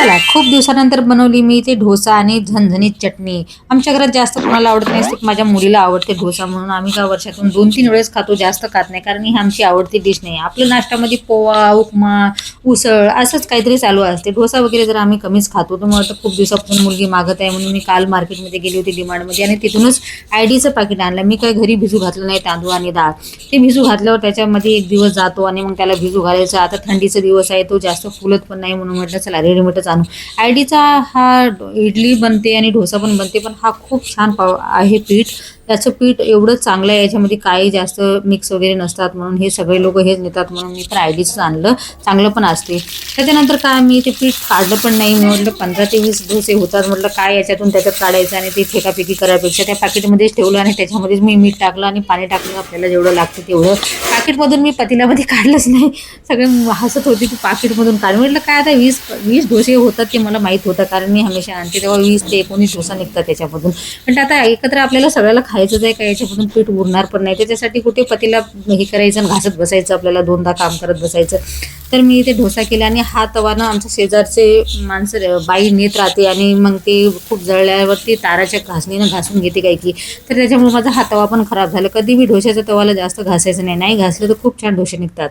चला खूप दिवसानंतर बनवली मी ते डोसा आणि झणझणीत चटणी. आमच्या घरात जास्त कोणाला आवडत नाही माझ्या मुलीला आवडते डोसा म्हणून. आम्ही का वर्षातून दोन तीन वेळेस खातो जास्त खात नाही कारण ही आमची आवडती डिश नाही. आपलं नाश्त्यामध्ये पोवा उपमा उसळ असंच काहीतरी चालू असते. डोसा वगैरे जर आम्ही कमीच खातो तर मला तर खूप दिवसापासून मुलगी मागत आहे म्हणून मी काल मार्केटमध्ये गेली होती डिमांडमध्ये आणि तिथूनच आयडीचं पाकिट आणलं. मी काय घरी भिजू घातलं नाही तांदूळ आणि डाळ. ते भिजू घातल्यावर त्याच्यामध्ये एक दिवस जातो आणि मग त्याला भिजू घालायचं. आता थंडीचा दिवस आहे तो जास्त फुलत पण नाही म्हणून म्हटलं चला रेडीमेडच आणू आयडीचा हा इडली बनते आणि डोसा पण बनते पण हा खूप छान पाव आहे पीठ. त्याचं पीठ एवढं चांगलं आहे याच्यामध्ये काही जास्त मिक्स वगैरे नसतात म्हणून हे सगळे लोक हेच नेतात म्हणून मी तर आयडीच आणलं. चांगलं पण असते. त्याच्यानंतर काय मी ते पीठ काढलं पण नाही. म्हटलं पंधरा ते वीस डोसे होतात. म्हटलं काय याच्यातून त्याच्यात काढायचं आणि ते फेकाफेकी करायपेक्षा त्या पॅकेटमध्येच ठेवलं आणि त्याच्यामध्येच मी मीठ टाकलं आणि पाणी टाकलं. आपल्याला जेवढं लागतं तेवढं. पाकिटमधून मी पतीलामध्ये काढलंच नाही. सगळे हसत होते की पाकिटमधून काढ. म्हटलं काय आता वीस वीस डोसे होतात ते मला माहीत होतं. कारण मी हमेशा आणते तेव्हा वीस ते एकोणीस डोसा निघतात त्याच्यामधून. पण आता एकत्र आपल्याला सगळ्याला खायचंच आहे का याच्यापासून पीठ उरणार पण नाही. त्याच्यासाठी कुठे पतीला हे करायचं आणि घासत बसायचं आपल्याला दोनदा काम करत बसायचं. तर मी इथे डोसा केला आणि हा तवानं आमच्या शेजारचे माणसं बाई नेत राहते आणि मग ते खूप जळल्यावरती ताराच्या घासणीनं घासून घेते काय की. तर त्याच्यामुळे माझा हा तवा पण खराब झाला. कधी मी डोशाच्या तवाला जास्त घासायचं नाही. नाही घासलं तर खूप छान डोसे निघतात.